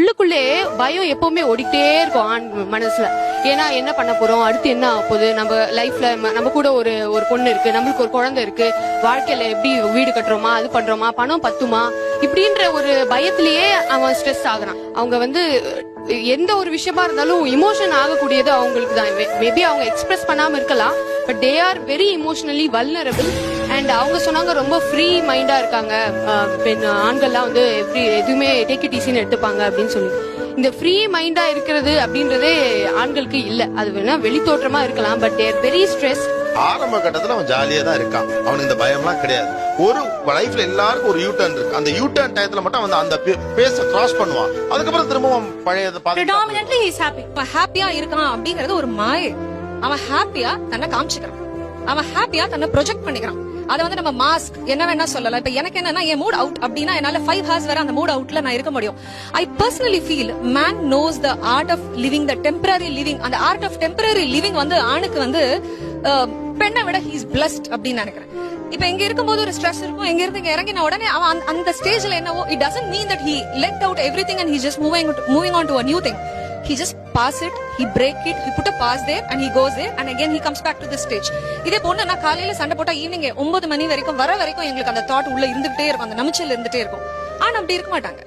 உள்ளுக்குள்ளே பயம் எப்பவுமே ஓடிக்கிட்டே இருக்கும் ஆண் மனசுல. ஏன்னா என்ன பண்ண போறோம்? அடுத்து என்ன ஆக போகுது? நம்ம லைஃப்ல நம்ம கூட ஒரு ஒரு பொண்ணு இருக்கு. நம்மளுக்கு ஒரு குழந்தை இருக்கு. வாழ்க்கையில எப்படி வீடு கட்டுறோமா? அது பண்றோமா? பணம் பத்துமா? இப்படின்ற ஒரு பயத்திலேயே அவன் ஸ்ட்ரெஸ் ஆகுறான். அவங்க வந்து எந்த ஒரு விஷயமா இருந்தாலும் இமோஷன் ஆகக்கூடியது அவங்களுக்கு தான் மேபி அவங்க எக்ஸ்பிரஸ் பண்ணாம இருக்கலாம் but they are very emotionally vulnerable and அவங்க சொன்னாங்க ரொம்ப ஃப்ரீ மைண்டா இருக்காங்க. பெண் ஆண்கள்லாம் வந்து எப்படி எதுவுமே டேக் இட் ஈஸின்னு எடுத்துப்பாங்க அப்படின்னு சொல்லி. இந்த ஃப்ரீ மைண்டா இருக்கிறது அப்படின்றதே ஆண்களுக்கு இல்ல. அது வேணா வெளித்தோற்றமா இருக்கலாம் பட் தேர் வெரி ஸ்ட்ரெஸ் ஆரம்ப கட்டத்துல அவன் ஜாலியா தான் இருக்கான். அவனுக்கு இந்த பயம்லாம் கிடையாது. ஒரு லைஃப்ல எல்லாருக்கும் ஒரு யூ டர்ன் இருக்கு. அந்த யூ டர்ன் டயத்துல மட்டும் அவன் அந்த பேச கிராஸ் பண்ணுவான். அதுக்கப்புறம் திரும்பவும் பழைய ப்ரிடாமினன்ட்லி இஸ் ஹாப்பி இப்ப ஹாப்பியா இருக்கான் அப்படிங்கறது ஒரு மாயை. அவன் ஹாப்பியா தன்னை காமிச்சுக்கிறான். அவன் ஹாப்பியா தன்னை ப்ரொஜெக்ட் பண்ணிக்கிறான். அதை வந்து நம்ம மாஸ்க் என்ன வேணா சொல்லலாம். இப்ப எனக்கு என்னன்னா என் மூட் அவுட் அப்படின்னா என்னால ஃபைவ் ஹார்ஸ் வரை அந்த மூட் அவுட்ல நான் இருக்க முடியும். I personally feel man knows the art of living the temporary living அந்த ஆர்ட் ஆஃப் டெம்பரரி லிவிங் வந்து ஆணுக்கு வந்து பெண்ணை விட ஹீஸ் பிளஸ்ட் அப்படின்னு நினைக்கிறேன். இப்ப இங்க இருக்கும்போது ஒரு ஸ்ட்ரெஸ் இருக்கும். இங்க இருந்து இங்க இறங்கின உடனே அவன் அந்த- அந்த ஸ்டேஜ்ல என்னவோ it doesn't mean that he let out everything and he just moving moving on to a new thing he just pass it he break it he put a pass there and he goes there and again he comes back to this stage. இதே போன நான் காலையில சண்டை போட்டா evening ஒன்பது மணி வரைக்கும் வர வரைக்கும் எங்களுக்கு அந்த தாட் உள்ள இருந்துகிட்டே இருக்கும் அந்த நமிச்சல் இருந்துட்டே இருக்கும். ஆனா அப்படி இருக்க மாட்டாங்க.